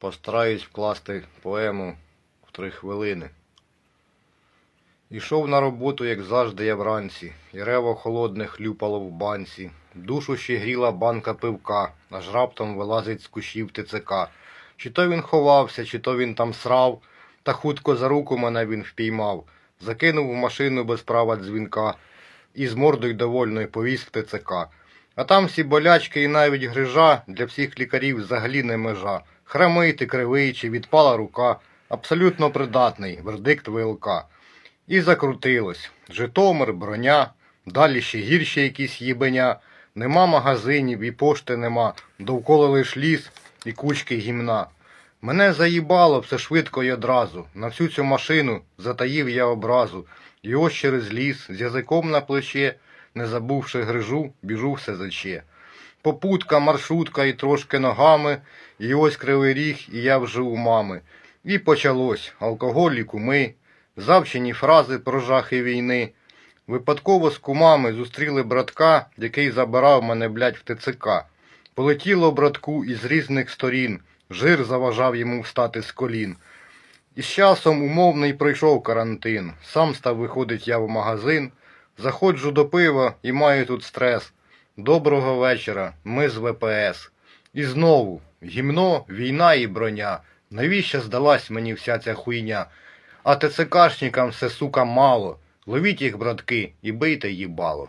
Постараюсь вкласти поему в три хвилини. Ішов на роботу, як завжди, я вранці, і рево холодне хлюпало в банці. Душу ще гріла банка пивка, аж раптом вилазить з кущів ТЦК. Чи то він ховався, чи то він там срав, та хутко за руку мене він впіймав, закинув в машину без права дзвінка і з мордою довольною повіз в ТЦК. А там всі болячки і навіть грижа для всіх лікарів взагалі не межа. Хромий ти відпала рука, абсолютно придатний, вердикт ВЛК. І закрутилось. Житомир, броня, далі ще гірші якісь їбеня. Нема магазинів і пошти нема, довкола лиш ліс і кучки гімна. Мене заїбало все швидко й одразу. На всю цю машину затаїв я образу. І ось через ліс, з язиком на плече, не забувши грижу, біжу все заче. Попутка, маршрутка і трошки ногами, і ось кривий ріг, і я вже у мами. І почалось алкоголь і куми, завчені фрази про жахи війни. Випадково з кумами зустріли братка, який забирав мене, блядь, в ТЦК. Полетіло братку із різних сторін, жир заважав йому встати з колін. І з часом умовний пройшов карантин. Сам став виходить я в магазин, заходжу до пива і маю тут стрес. Доброго вечора, ми з ВПС. І знову гімно, війна і броня. Навіщо здалась мені вся ця хуйня? А ТЦКшникам все сука мало. Ловіть їх, братки, і бийте їбало.